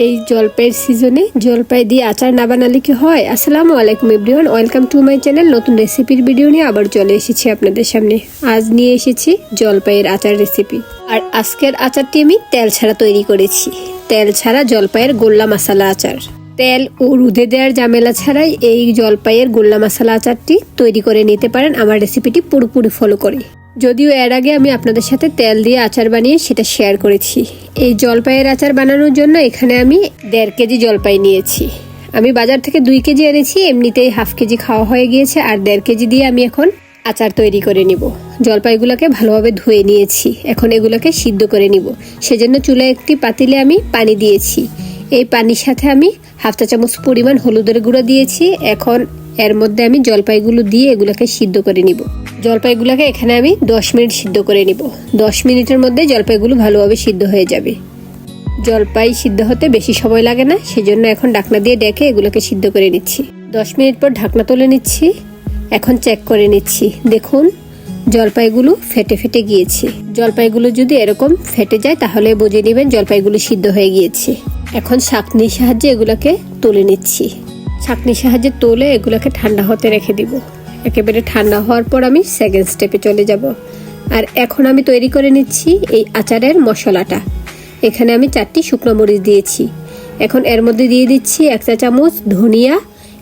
এই জলপাইয়ের সিজনে জলপাই দিয়ে আচার না বানালে কি হয়? আসসালামু আলাইকুম everyone welcome to my channel নতুন রেসিপির ভিডিও নিয়ে আবার চলে এসেছি আপনাদের সামনে। আজ নিয়ে এসেছি জলপাইয়ের আচার রেসিপি আর আজকের আচারটি আমি তেল ছাড়া তৈরি করেছি। তেল ছাড়া জলপাইয়ের গোল্লা মশালা আচার। তেল ও রুদে দেওয়ার ঝামেলা ছাড়াই এই জলপাইয়ের গোল্লা মশালা আচারটি তৈরি করে নিতে পারেন। আমার রেসিপিটি পুরোপুরি ফলো করে। যদিও এর আগে আমি আপনাদের সাথে তেল দিয়ে আচার বানিয়ে সেটা শেয়ার করেছি। এই জলপাইয়ের আচার বানানোর জন্য এখানে আমি দেড় কেজি জলপাই নিয়েছি। আমি বাজার থেকে দুই কেজি এনেছি, এমনিতেই হাফ কেজি খাওয়া হয়ে গিয়েছে আর দেড় কেজি দিয়ে আমি এখন আচার তৈরি করে নিব। জলপাইগুলোকে ভালোভাবে ধুয়ে নিয়েছি। এখন এগুলোকে সিদ্ধ করে নিব। সেজন্য চুলায় একটি পাতিলে আমি পানি দিয়েছি। এই পানির সাথে আমি হাফ চা চামচ পরিমাণ হলুদের গুঁড়ো দিয়েছি। এখন এর মধ্যে আমি জলপাইগুলো দিয়ে এগুলোকে সিদ্ধ করে নিব। জলপাইগুলোকে এখানে আমি দশ মিনিট সিদ্ধ করে নিব। দশ মিনিটের মধ্যে জলপাইগুলো ভালোভাবে সিদ্ধ হয়ে যাবে। জলপাই সিদ্ধ হতে বেশি সময় লাগে না, সেজন্য এখন ঢাকনা দিয়ে ডেকে এগুলোকে সিদ্ধ করে নিচ্ছি। দশ মিনিট পর ঢাকনা তুলে নিচ্ছি, এখন চেক করে নিচ্ছি। দেখুন, জলপাইগুলো ফেটে ফেটে গিয়েছে। জলপাইগুলো যদি এরকম ফেটে যায়, তাহলে বুঝে নেবেন জলপাইগুলো সিদ্ধ হয়ে গিয়েছে। এখন শাকনির সাহায্যে এগুলোকে তুলে নিচ্ছি। ছাঁকনির সাহায্যে তোলে এগুলোকে ঠান্ডা হতে রেখে দিব। একেবারে ঠান্ডা হওয়ার পর আমি সেকেন্ড স্টেপে চলে যাব। আর এখন আমি তৈরি করে নিচ্ছি এই আচারের মশলাটা। এখানে আমি চারটি শুকনো মরিচ দিয়েছি। এখন এর মধ্যে দিয়ে দিচ্ছি এক চা চামচ ধনিয়া,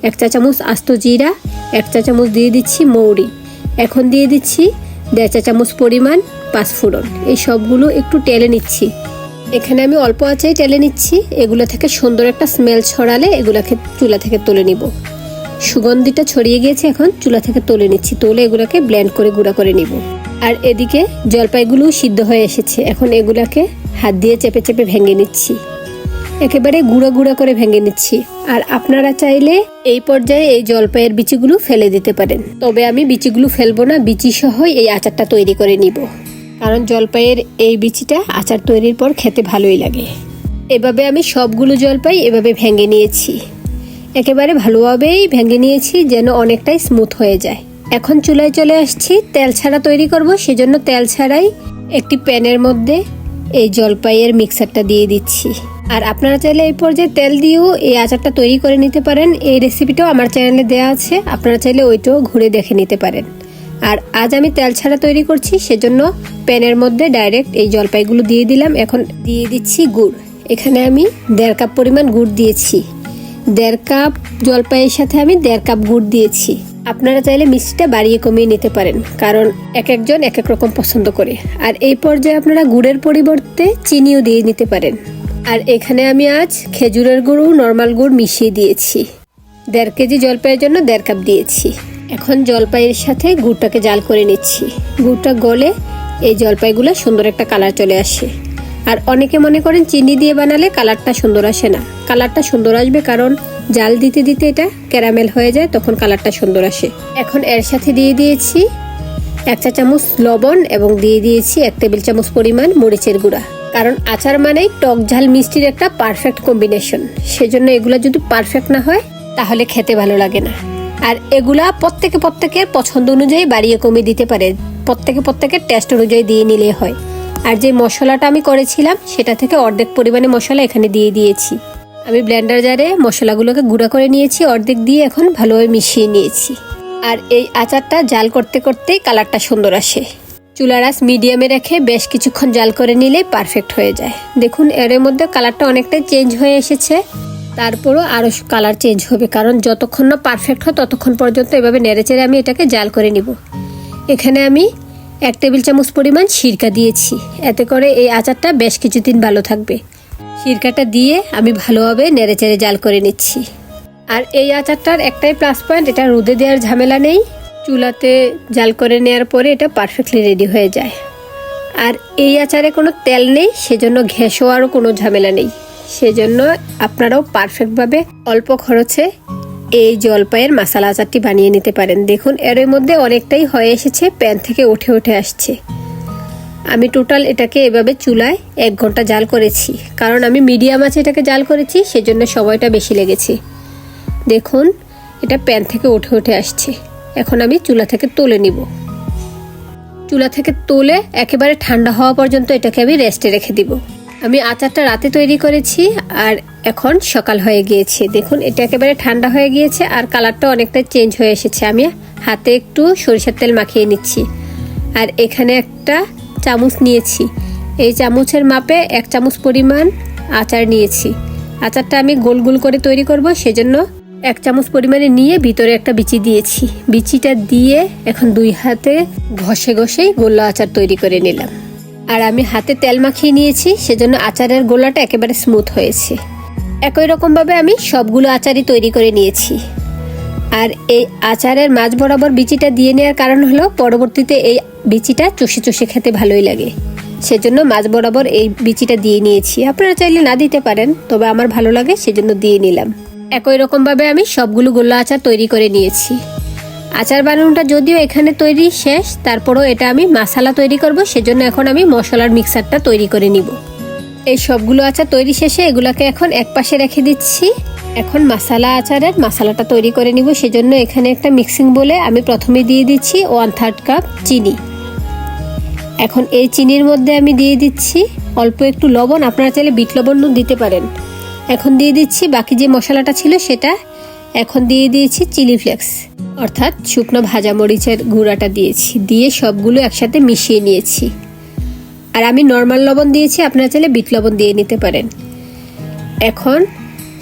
এক চা চামচ আস্ত জিরা, এক চা চামচ দিয়ে দিচ্ছি মৌরি। এখন দিয়ে দিচ্ছি দেড় চা চামচ পরিমাণ পাঁচফোড়ন। এই সবগুলো একটু টেলে নিচ্ছি। এখানে আমি অল্প আঁচেই টেলে নিচ্ছি। এগুলো থেকে সুন্দর একটা স্মেল ছড়ালে এগুলোকে চুলা থেকে তুলে নিব। সুগন্ধিটা ছড়িয়ে গিয়েছে এখন, চুলা থেকে তুলে নিচ্ছি। তুলে এগুলোকে ব্লেন্ড করে গুঁড়া করে নিব। আর এদিকে জলপাইগুলো সিদ্ধ হয়ে এসেছে। এখন এগুলাকে হাত দিয়ে চেপে চেপে ভেঙে নিচ্ছি। একেবারে গুঁড়ো গুঁড়ো করে ভেঙে নিচ্ছি। আর আপনারা চাইলে এই পর্যায়ে এই জলপাইয়ের বিচিগুলো ফেলে দিতে পারেন। তবে আমি বিচিগুলো ফেলব না, বিচি সহ এই আচারটা তৈরি করে নিব। কারণ জলপাইয়ের এই বিচিটা আচার তৈরির পর খেতে ভালোই লাগে। এভাবে আমি সবগুলো জলপাই এভাবে ভেঙে নিয়েছি। একেবারে ভালোভাবেই ভেঙে নিয়েছি যেন অনেকটাই স্মুথ হয়ে যায়। এখন চুলায় চলে আসছি, তেল ছাড়া তৈরি করব, সেজন্য তেল ছাড়াই একটি প্যানের মধ্যে এই জলপাইয়ের মিক্সারটা দিয়ে দিচ্ছি। আর আপনারা চাইলে এই পর্যায়ে তেল দিয়েও এই আচারটা তৈরি করে নিতে পারেন। এই রেসিপিটাও আমার চ্যানেলে দেওয়া আছে, আপনারা চাইলে ওইটাও ঘুরে দেখে নিতে পারেন। আর আজ আমি তেল ছাড়া তৈরি করছি, সেজন্য প্যানের মধ্যে ডাইরেক্ট এই জলপাইগুলো দিয়ে দিলাম। এখন দিয়ে দিচ্ছি গুড়। এখানে আমি দেড় কাপ পরিমাণ গুড় দিয়েছি। দেড় কাপ জলপাইয়ের সাথে আমি দেড় কাপ গুড় দিয়েছি। আপনারা চাইলে মিষ্টিটা বাড়িয়ে কমিয়ে নিতে পারেন, কারণ এক একজন এক এক রকম পছন্দ করে। আর এই পর্যায়ে আপনারা গুড়ের পরিবর্তে চিনিও দিয়ে নিতে পারেন। আর এখানে আমি আজ খেজুরের গুঁড়ো, নর্মাল গুড় মিশিয়ে দিয়েছি। দেড় কেজি জলপাইয়ের জন্য দেড় কাপ দিয়েছি। এখন জলপাইয়ের সাথে গুড়টাকে জাল করে নিচ্ছি। গুড়টা গলে এই জলপাইগুলো সুন্দর একটা কালার চলে আসে। আর অনেকে মনে করেন চিনি দিয়ে বানালে কালারটা সুন্দর আসে না। কালারটা সুন্দর আসবে কারণ জাল দিতে দিতে এটা ক্যারামেল হয়ে যায়, তখন কালারটা সুন্দর আসে। এখন এর সাথে দিয়ে দিয়েছি এক চা চামচ লবণ এবং দিয়ে দিয়েছি এক টেবিল চামচ পরিমাণ মরিচের গুঁড়া। কারণ আচার মানেই টক ঝাল মিষ্টির একটা পারফেক্ট কম্বিনেশন সেজন্য এগুলো যদি পারফেক্ট না হয়, তাহলে খেতে ভালো লাগে না। আর এগুলা প্রত্যেকে প্রত্যেকের পছন্দ অনুযায়ী বাড়িয়ে কমিয়ে দিতে পারে। প্রত্যেকে প্রত্যেকের টেস্ট অনুযায়ী দিয়ে নিলে হয়। আর যে মশলাটা আমি করেছিলাম, সেটা থেকে অর্ধেক পরিমাণে মশলা এখানে দিয়ে দিয়েছি। আমি ব্লেন্ডার জারে মশলাগুলোকে গুঁড়া করে নিয়েছি, অর্ধেক দিয়ে এখন ভালোভাবে মিশিয়ে নিয়েছি। আর এই আচারটা জাল করতে করতেই কালারটা সুন্দর আসে। চুলার আঁচ মিডিয়ামে রেখে বেশ কিছুক্ষণ জাল করে নিলে পারফেক্ট হয়ে যায়। দেখুন, এর মধ্যে কালারটা অনেকটাই চেঞ্জ হয়ে এসেছে। তারপরও আরও কালার চেঞ্জ হবে, কারণ যতক্ষণ না পারফেক্ট হয়, ততক্ষণ পর্যন্ত এভাবে নেড়েচেড়ে আমি এটাকে জাল করে নিব। এখানে আমি এক টেবিল চামচ পরিমাণ সিরকা দিয়েছি। এতে করে এই আচারটা বেশ কিছুদিন ভালো থাকবে। সিরকাটা দিয়ে আমি ভালোভাবে নেড়েচেড়ে জাল করে নিচ্ছি। আর এই আচারটার একটাই প্লাস পয়েন্ট এটা রোদে দেওয়ার ঝামেলা নেই। চুলাতে জাল করে নেওয়ার পরে এটা পারফেক্টলি রেডি হয়ে যায়। আর এই আচারে কোনো তেল নেই, সেজন্য ঘেঁষ হওয়ারও কোনো ঝামেলা নেই। সেজন্য আপনারাও পারফেক্টভাবে অল্প খরচে এই জলপাইয়ের মশালা আচারটি বানিয়ে নিতে পারেন। দেখুন এর মধ্যে অনেকটাই হয়ে এসেছে, প্যান থেকে উঠে উঠে আসছে। আমি টোটাল এটাকে এভাবে চুলায় এক ঘণ্টা জাল করেছি। কারণ আমি মিডিয়াম আছে এটাকে জাল করেছি, সেজন্য সময়টা বেশি লেগেছে। দেখুন, এটা প্যান থেকে উঠে উঠে আসছে। এখন আমি চুলা থেকে তুলে নিব। চুলা থেকে তুলে একেবারে ঠান্ডা হওয়া পর্যন্ত এটাকে আমি রেস্টে রেখে দিব। আমি আচারটা রাতে তৈরি করেছি আর এখন সকাল হয়ে গিয়েছে। দেখুন, এটা একেবারে ঠান্ডা হয়ে গিয়েছে আর কালারটা অনেকটা চেঞ্জ হয়ে এসেছে। আমি হাতে একটু সরিষার তেল মাখিয়ে নিচ্ছি। আর এখানে একটা চামচ নিয়েছি। এই চামচের মাপে এক চামচ পরিমাণ আচার নিয়েছি। আচারটা আমি গোল গোল করে তৈরি করব, সেজন্য এক চামচ পরিমাণে নিয়ে ভিতরে একটা বিচি দিয়েছি। বিচিটা দিয়ে এখন দুই হাতে ঘষে ঘষেই গোল্লা আচার তৈরি করে নিলাম। আর আমি হাতে তেল মাখিয়ে নিয়েছি, সেজন্য আচারের গোলাটা একেবারে স্মুথ হয়েছে। একই রকমভাবে আমি সবগুলো আচারই তৈরি করে নিয়েছি। আর এই আচারের মাঝ বরাবর বিচিটা দিয়ে নেওয়ার কারণ হলো, পরবর্তীতে এই বিচিটা চষে চষে খেতে ভালোই লাগে। সেজন্য মাঝ বরাবর এই বিচিটা দিয়ে নিয়েছি। আপনারা চাইলে না দিতে পারেন, তবে আমার ভালো লাগে, সেজন্য দিয়ে নিলাম। একই রকমভাবে আমি সবগুলো গোল্লা আচার তৈরি করে নিয়েছি। আচার বানানোটা যদিও এখানে তৈরি শেষ, তারপরও এটা আমি মশলা তৈরি করব, সেজন্য এখন আমি মশলার মিক্সারটা তৈরি করে নিব। এই সবগুলো আচার তৈরি শেষে এগুলাকে এখন এক পাশে রেখে দিচ্ছি। এখন মশালা আচারের মশলাটা তৈরি করে নিব, সেজন্য এখানে একটা মিক্সিং বলে আমি প্রথমে দিয়ে দিচ্ছি ওয়ান থার্ড কাপ চিনি। এখন এই চিনির মধ্যে আমি দিয়ে দিচ্ছি অল্প একটু লবণ, আপনারা চাইলে বিট লবণও দিতে পারেন। এখন দিয়ে দিচ্ছি বাকি যে মশলাটা ছিল সেটা এখন দিয়ে দিয়েছি চিলি ফ্লেক্স। অর্থাৎ শুকনো ভাজা মরিচের গুঁড়াটা দিয়েছি, দিয়ে সবগুলো একসাথে মিশিয়ে নিয়েছি। আর আমি নর্মাল লবণ দিয়েছি, আপনারা চাইলে বিট লবণ দিয়ে নিতে পারেন। এখন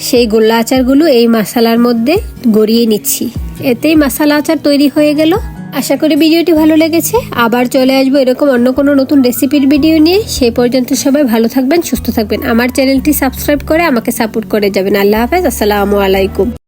সেই গোল্লা আচারগুলো এই মশালার মধ্যে গড়িয়ে নিচ্ছি। এতেই মশালা আচার তৈরি হয়ে গেল। আশা করি ভিডিওটি ভালো লেগেছে। আবার চলে আসব এরকম অন্য কোনো নতুন রেসিপির ভিডিও নিয়ে। সেই পর্যন্ত সবাই ভালো থাকবেন, সুস্থ থাকবেন। আমার চ্যানেলটি সাবস্ক্রাইব করে আমাকে সাপোর্ট করে যাবেন। আল্লাহ হাফেজ, আসসালামু আলাইকুম।